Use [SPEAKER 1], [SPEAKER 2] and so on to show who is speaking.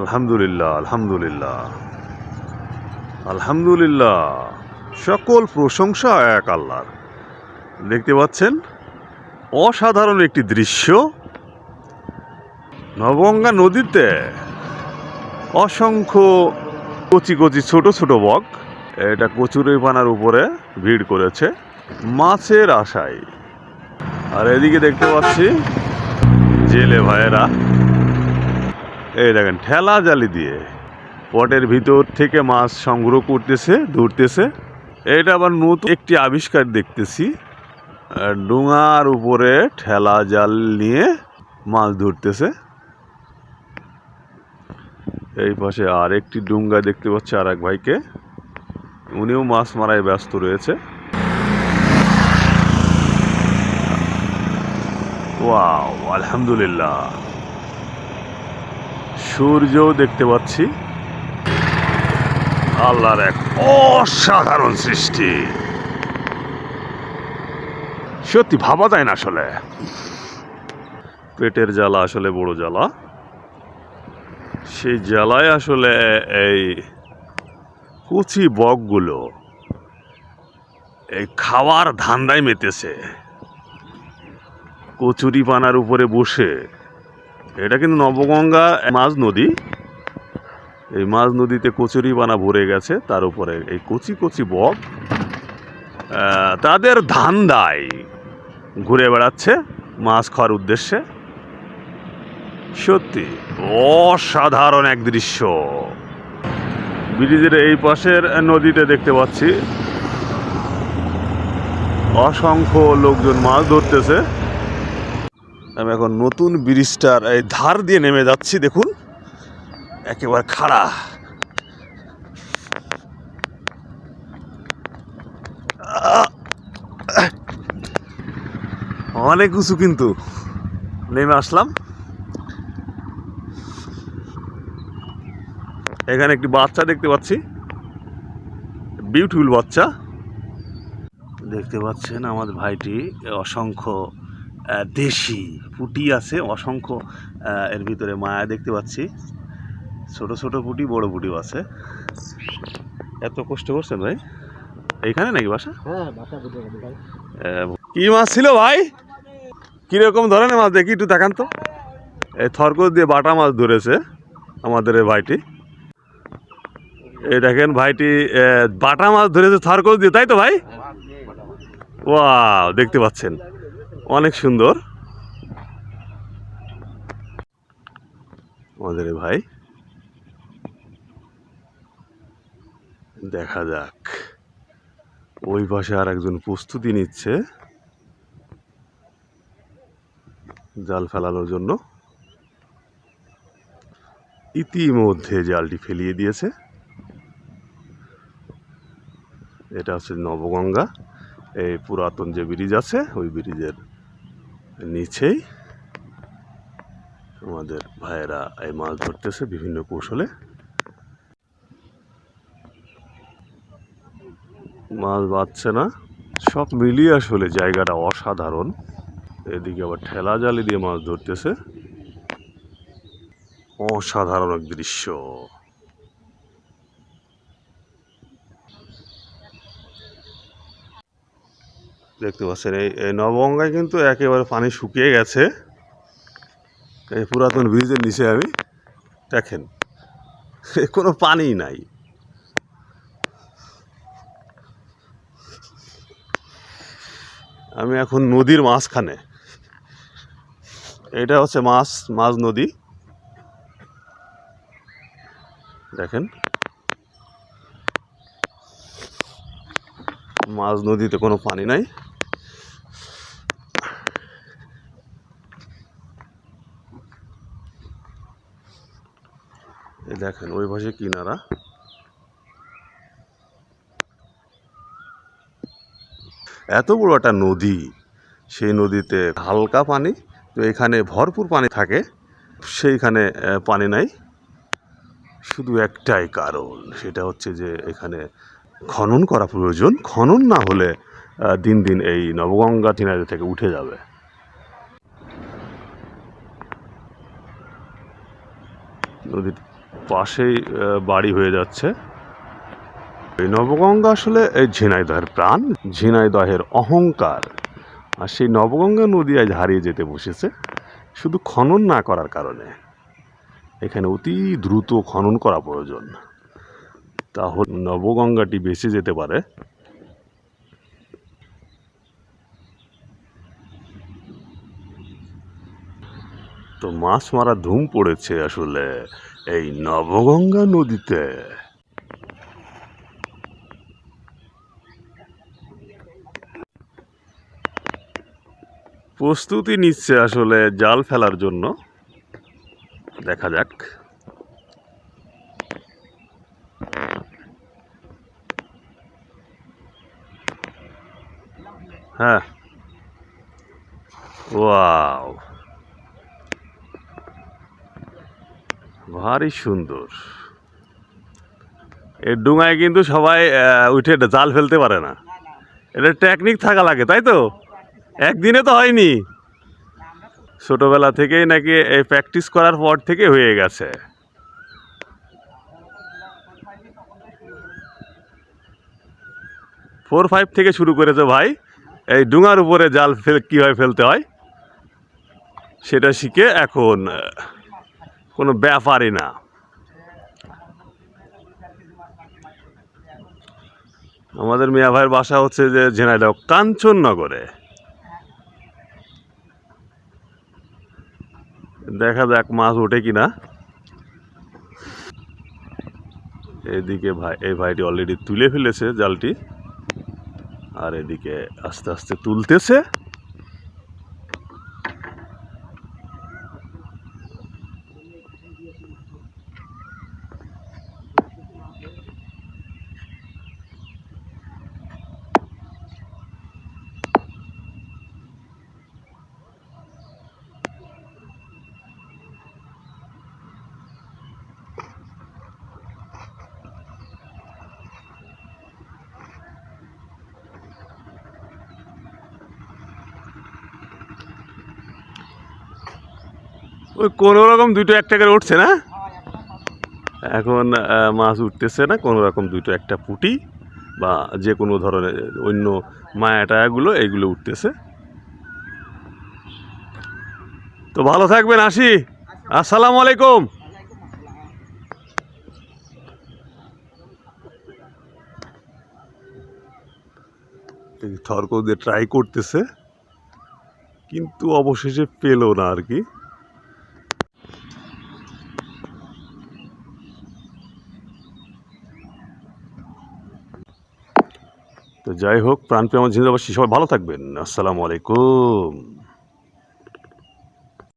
[SPEAKER 1] আলহামদুলিল্লাহ আলহামদুলিল্লাহ। আলহামদুলিল্লাহ। সকল প্রশংসা এক আল্লাহর। দেখতে পাচ্ছেন? অসাধারণ একটি দৃশ্য। নবগঙ্গা নদীতে অসংখ্য কচি কচি ছোট ছোট বক, এটা কচুরি পানার উপরে ভিড় করেছে। মাছের আশায়। আর এদিকে দেখতে পাচ্ছি জেলে ভাইয়েরা। এই দেখেন, ঠেলা জালি দিয়ে পটের ভিতর থেকে মাছ সংগ্রহ করতেছে, ধরতেছে। এটা আবার নতুন একটি আবিষ্কার দেখতেছি। ডোঙার উপরে ঠেলা জাল নিয়ে মাছ ধরতেছে। এই পাশে আর একটি ডুঙ্গা দেখতে পাচ্ছি আর এক ভাইকে। উনিও মাছ মারায় ব্যস্ত রয়েছে। ওয়াও, আলহামদুলিল্লাহ। সূর্যও দেখতে পাচ্ছি। আল্লাহর এক অসাধারণ সৃষ্টি। সত্যি ভাবা যায় না আসলে। পেটের জ্বালা আসলে বড় জ্বালা। সেই জ্বালায় আসলে এই কুচি বকগুলো এই খাওয়ার ধান্দায় মেতেছে। কচুরি পানার উপরে বসে এটা কিন্তু নবগঙ্গা মাঝ নদী। এই মাঝ নদীতে কচুরি পানা ভরে গেছে, তার উপরে এই কচি কচি বক। তাদের ধান্দায় ঘুরে বেড়াচ্ছে মাছ খাওয়ার উদ্দেশ্যে। সত্যি, অসাধারণ এক দৃশ্য। ব্রিজের এই পাশের নদীতে দেখতে পাচ্ছি, অসংখ্য লোকজন মাছ ধরতেছে। আমি এখন নতুন ব্রিজটার এই ধার দিয়ে নেমে যাচ্ছি, দেখুন। একেবারে খাড়া। অনেক উঁচু কিন্তু। নেমে আসলাম। এখানে একটি বাচ্চা দেখতে পাচ্ছি। বিউটিফুল বাচ্চা। দেখতে পাচ্ছেন আমাদের ভাইটি অসংখ্য দেশি পুটি আছে অসংখ্য এর ভিতরে মায়া দেখতে পাচ্ছি। ছোট ছোট পুটি বড় পুটিও আছে। এত কষ্ট করছেন ভাই? এইখানে নাকি বাসা?
[SPEAKER 2] হ্যাঁ
[SPEAKER 1] কি মাছ ছিল ভাই? কীরকম ধরনের মাছ দেখি একটু দেখান তো। এই থরকস দিয়ে বাটা মাছ ধরেছে আমাদের এই ভাইটি। এই দেখেন ভাইটি বাটা মাছ ধরেছে থরকস দিয়ে তাই তো ভাই? ওয়াও দেখতে পাচ্ছেন। অনেক সুন্দর। আমাদের ভাই। দেখা যাক। ওই পাশে আর একজন প্রস্তুতি নিচ্ছে। জাল ফেলানোর জন্য। ইতিমধ্যে জালটি ফেলিয়ে দিয়েছে। এটা হচ্ছে নবগঙ্গা। এই পুরাতন যে ব্রিজ আছে, ওই ব্রিজের নিচেই আমাদের ভাইয়েরা এই মাছ ধরতেছে বিভিন্ন কৌশলে। মাছ বাঁচছে না, সব মিলিয়ে আসলে জায়গাটা অসাধারণ। এদিকে আবার ঠেলা জালি দিয়ে মাছ ধরতেছে। অসাধারণ এক দৃশ্য। দেখতে পাচ্ছেন, এই এই নবগঙ্গায় কিন্তু একেবারে পানি শুকিয়ে গেছে। এই পুরাতন ব্রিজের নিচে আমি দেখেন কোনো পানি নাই। আমি এখন নদীর মাঝখানে, এটা হচ্ছে মাছ মাছ নদী। দেখেন মাঝ নদীতে কোনো পানি নাই। দেখেন, ওই পাশে কিনারা। এত বড় একটা নদী, সেই নদীতে হালকা পানি, তো এখানে ভরপুর পানি থাকে, সেইখানে পানি নাই। শুধু একটাই কারণ, সেটা হচ্ছে যে এখানে খনন করা প্রয়োজন। খনন না হলে দিন দিন এই নবগঙ্গা চিনারি থেকে উঠে যাবে। নদীর পাশেই বাড়ি হয়ে যাচ্ছে। এই নবগঙ্গা আসলে এই ঝিনাইদহের প্রাণ ঝিনাইদহের অহংকার। আর সেই নবগঙ্গা নদী আজ হারিয়ে যেতে বসেছে, শুধু খনন না করার কারণে। এখানে অতি দ্রুত খনন করা প্রয়োজন। তাহলে নবগঙ্গাটি বেঁচে যেতে পারে। তো মাছ মারা ধুম পড়েছে আসলে। এই নবগঙ্গা নদীতে। প্রস্তুতি নিচ্ছে আসলে জাল ফেলার জন্য। দেখা যাক। হ্যাঁ। ওয়াও। ভারী সুন্দর। এর ডুঙায় কিন্তু সবাই উঠে জাল ফেলতে পারে না। এটা টেকনিক থাকা লাগে, তাই তো? একদিনে তো হয়নি। ছোটবেলা থেকেই নাকি এই প্র্যাকটিস করার পর থেকে হয়ে গেছে। ফোর ফাইভ থেকে শুরু করেছে ভাই। এই ডুঙার উপরে জাল ফেল, কীভাবে ফেলতে হয়, সেটা শিখে এখন কোনো ব্যাপারই না। আমাদের মিয়া ভাইয়ের বাসা হচ্ছে যে ঝিনাইদহ, কাঞ্চননগরে। দেখা যাক মাছ ওঠে কিনা। এদিকে ভাই, এই ভাইটি অলরেডি তুলে ফেলেছে জালটি। আর এদিকে আস্তে আস্তে তুলতেছে। ওই কোনো রকম দুটো একটা করে উঠছে না? এখন মাছ উঠতেছে না, কোনো রকম দুটো একটা পুটি বা যে কোনো ধরনের, অন্য মায়া টায়াগুলো এইগুলো উঠতেছে। তো ভালো থাকবেন, আসি। আসসালামু আলাইকুম। থর্ক দিয়ে ট্রাই করতেছে, কিন্তু অবশেষে পেল না আর কি। তো যাই হোক প্রাণপ্রিয় আমার জিন্দাবাসী সবাই ভালো থাকবেন। আসসালামু আলাইকুম।